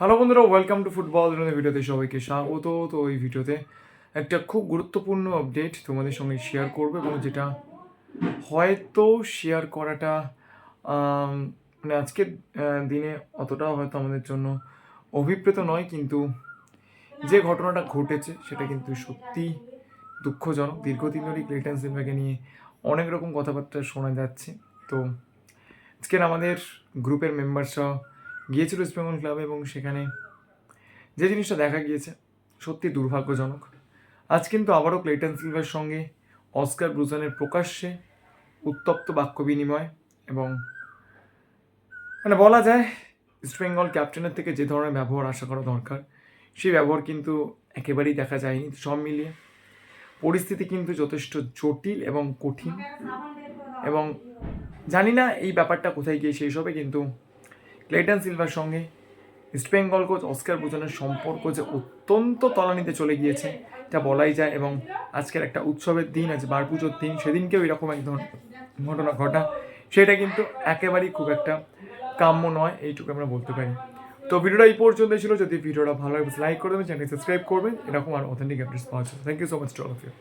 Hello বন্ধুরা welcome to football ভিডিওতে সবাইকে স্বাগত। তো এই ভিডিওতে একটা খুব গুরুত্বপূর্ণ আপডেট তোমাদের সঙ্গে শেয়ার করব এবং যেটা হয়তো শেয়ার করাটা মানে আজকের দিনে অতটা হয়তো আমাদের জন্য অভিপ্রেত নয়, কিন্তু যে ঘটনাটা ঘটেছে সেটা কিন্তু সত্যি দুঃখজনক। দীর্ঘদিন ধরেই ক্লেটন সিলভাকে নিয়ে অনেক রকম কথাবার্তা শোনা যাচ্ছে। তো আজকের আমাদের গ্রুপের মেম্বারসরা গিয়েছিল ইস্ট বেঙ্গল ক্লাবে এবং সেখানে যে জিনিসটা দেখা গিয়েছে, সত্যি দুর্ভাগ্যজনক। আজ কিন্তু আবারও ক্লেটন সিলভার সঙ্গে অস্কার ব্রুজনের প্রকাশ্যে উত্তপ্ত বাক্য বিনিময় এবং মানে বলা যায় ইস্ট বেঙ্গল ক্যাপ্টেনের থেকে যে ধরনের ব্যবহার আশা করা দরকার, সেই ব্যবহার কিন্তু একেবারেই দেখা যায়নি, সব মিলিয়ে। পরিস্থিতি কিন্তু যথেষ্ট জটিল এবং কঠিন। এবং জানি না এই ব্যাপারটা কোথায় গিয়ে শেষ হবে, কিন্তু ক্লেটন সিলভার সঙ্গে ইস্টবেঙ্গল কোচ অস্কার বুজনের সম্পর্ক যে অত্যন্ত তলানিতে চলে গিয়েছে এটা বলাই যায় এবং আজকের একটা উৎসবের দিন আছে বার পুজোর দিন, সেদিনকেও এরকম এক ধরনের ঘটনা ঘটা। সেটা কিন্তু একেবারেই খুব একটা কাম্য নয়, এইটুকু আমরা বলতে পারি। তো ভিডিওটা এই পর্যন্ত ছিল। যদি ভিডিওটা ভালো লাগে লাইক করে দেবেন চ্যানেল সাবস্ক্রাইব করবেন। এরকম আর অথেন্টিক আপডেটস পাওয়া জন্য। Thank you so much to all of you